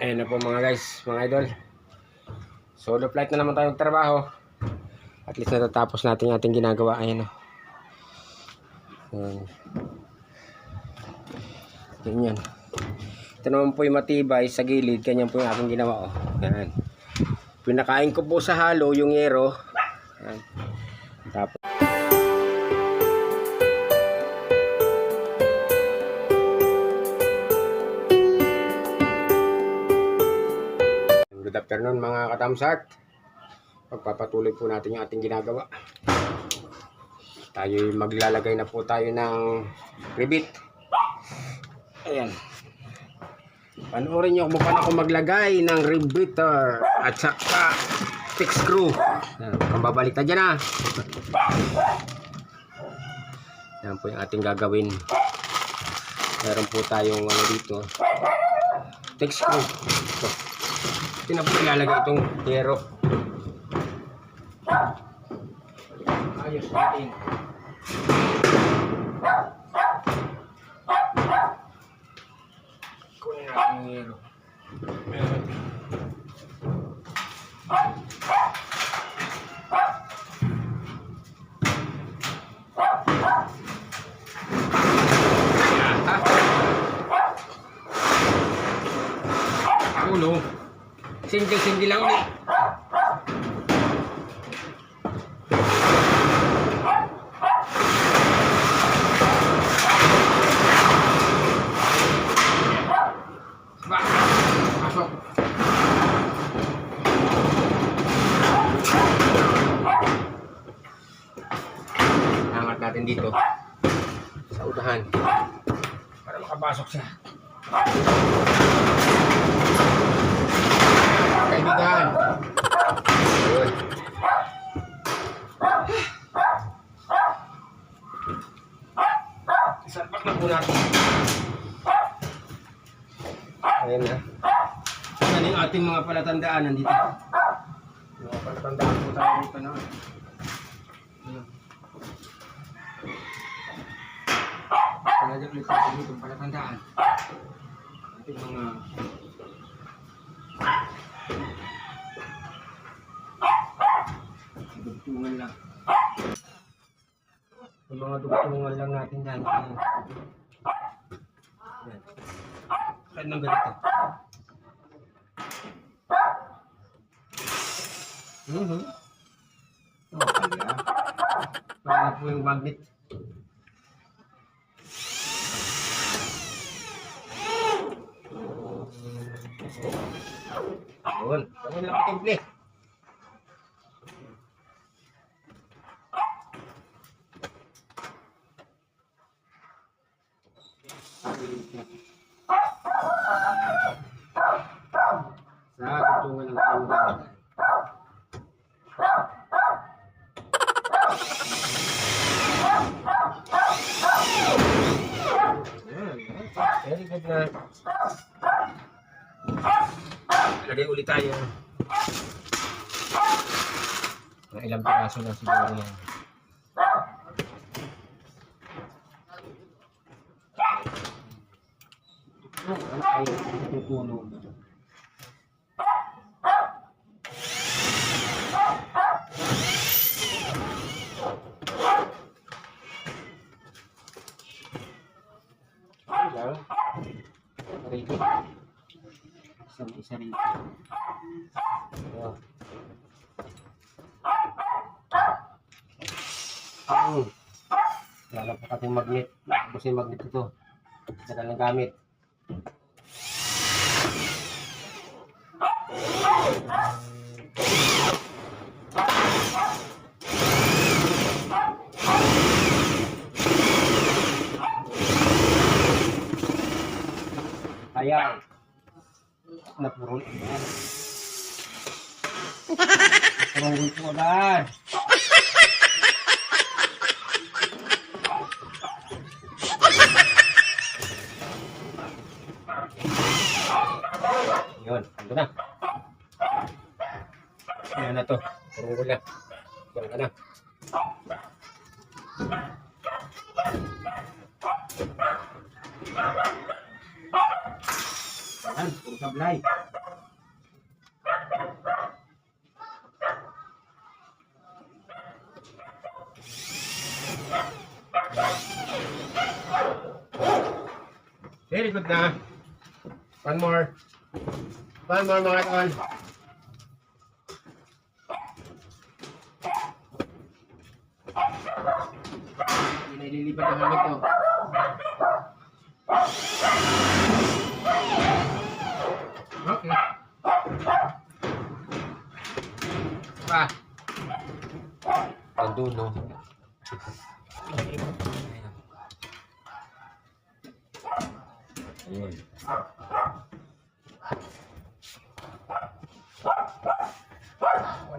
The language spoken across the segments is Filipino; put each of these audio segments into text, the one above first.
Ayan na po mga guys, mga idol. Solo flight na naman tayong trabaho. At least natatapos natin yung ating ginagawa. Ayan o. Ayan. Ganyan. Ito naman po yung matibay sa gilid. Ganyan po yung aking ginawa. Oh. Ayan. Pinakain ko po sa halo yung yero. Ayan. Tapos. Good afternoon mga katamsat. Pagpapatuloy po natin yung ating ginagawa. Tayo maglalagay na po tayo ng ribbit. Ayan. Panoorin nyo kung paano ako maglagay ng ribbiter at saka fix screw. Ayan, Kung na dyan ah. Yan po yung ating gagawin. Meron po tayong ano dito. Fix screw. Ito. Ito na ilalagay itong hero. Ayos natin. Kunin natin yung hero. Meron. Single-single lang ulit. Ba, pasok. Angat natin dito sa udahan para makapasok siya. Kaibigan. Yun. Isapak na po natin. Ayan na. Yan yung ating mga palatandaan nandito. Mga palatandaan po tayo dito na. Ayan. Palagyan ulit natin dito palatandaan. Ating mga dugtungan lang. Yung mga dugtungan lang natin dyan. Ayan. Ayan. Kahit ng ganito. Mhm. Oh, kaya. Para po yung magnet. Yun. Kami lang patimple. Sa tutungan ng tawag. Very good na. Lagay ulit tayo. Ilang piraso lang siguro yan. Ay. Ay, lang. Rito. Isang isa rito. Ayan. Wala pa ating magnet. Kasi magnet ito. Ng gamit. Ayan. Napurol. Napurol po agad. Yun, ando na. Yan na to. Puro na. Yan ka na. Yan, puro sablay. Very good na. One more. One more mga tol. Hindi na ililipat ang hamit ko. Okay. Pa. Ang dulo.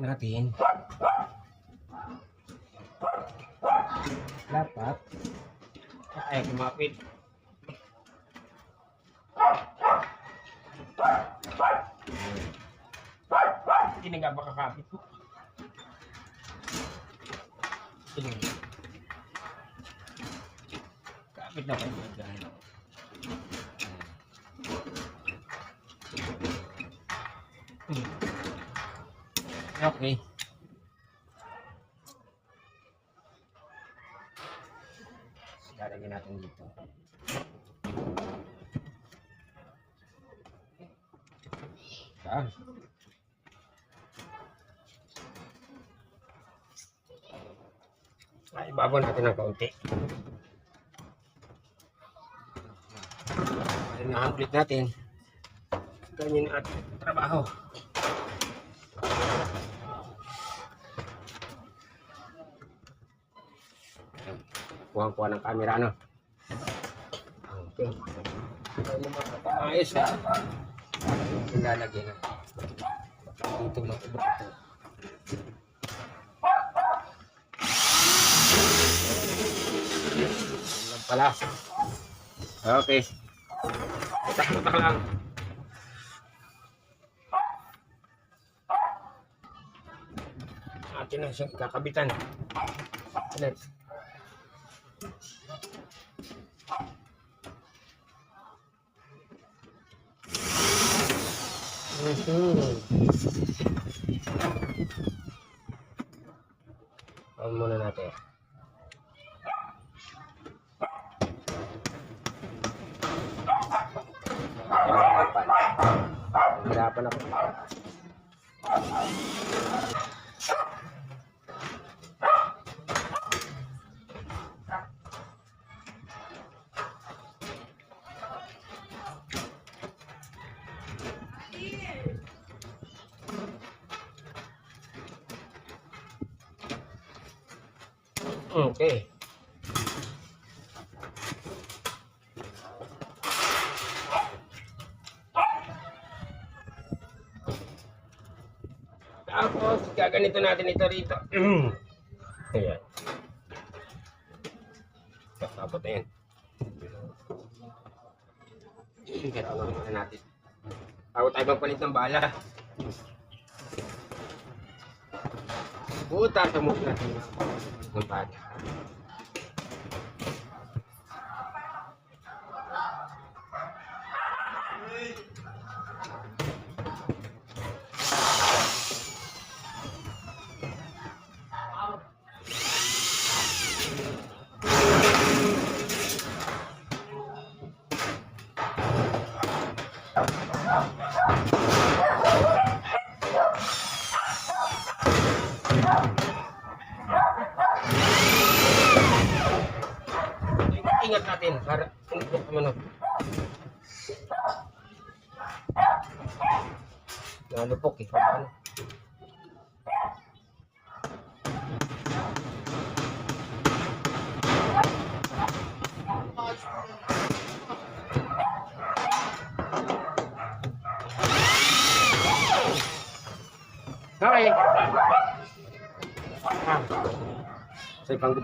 Natin. Dapat. Ay, kumapit. Hindi nga ba kakapit mo? Sige. Kapit na kayo dyan. Hmm. Okay. Lalagyan natin dito. Saan? Ay, ibabaw natin ng kaunti. Para na-complete natin. Ganyan ang ating trabaho. Kuha-kuha ng camera, ano? Okay. Ayos, ha? Ilalagay na. Dito lang iba ito. Lang pala. Okay. Utak-utak lang. Atin na siyang kakabitan. Let's. Mhm. On muna natin. Hirapan. Hirapan ako. Okay. Tapos, gaganito natin ito rito. Ayan. Tapos na yan. Na natin. Bago tayo magpalit ng bala. Puta, tumok natin ng bala. Ingat natin para hindi ko ano. Nalupok eh. Ano? Okay. Ah. Sa ipang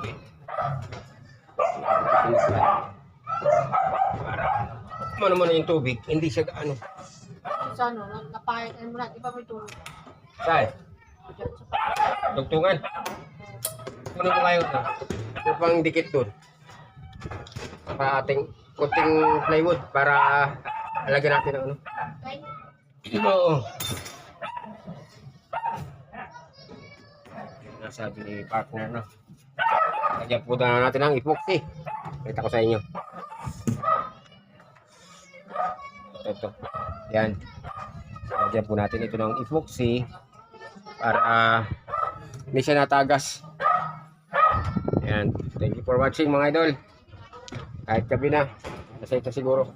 ano yung tubig, hindi siya ano. Sa ano, na- napahit mo na, di ba may tulog? Saan? Tugtungan. Ano mo ngayon na? Yung pang dikit doon. Para ating kunting plywood para alagyan natin ano. Kay, Oo. Yung Nasabi ni partner, no? Lagyan po na natin ng epoxy. Kita ko sa inyo. ito, ito. Yan. Lagyan po natin ito ng epoxy para ah, hindi siya natagas. Yan. Thank you for watching mga idol. Kahit gabi na. Kasi ito siguro.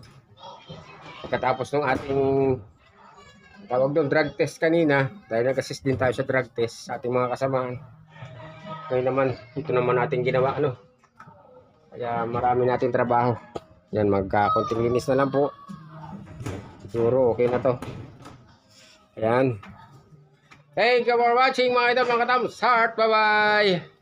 Katapos ng ating tawag doon drug test kanina dahil nag-assist din tayo sa drug test sa ating mga kasamaan. Ngayon naman, ito naman natin ginawa ano. Kaya marami natin trabaho. Yan, magkakunting linis na lang po. Siguro okay na to. Ayan. Thank you for watching mga idol mga katams. Heart, bye-bye!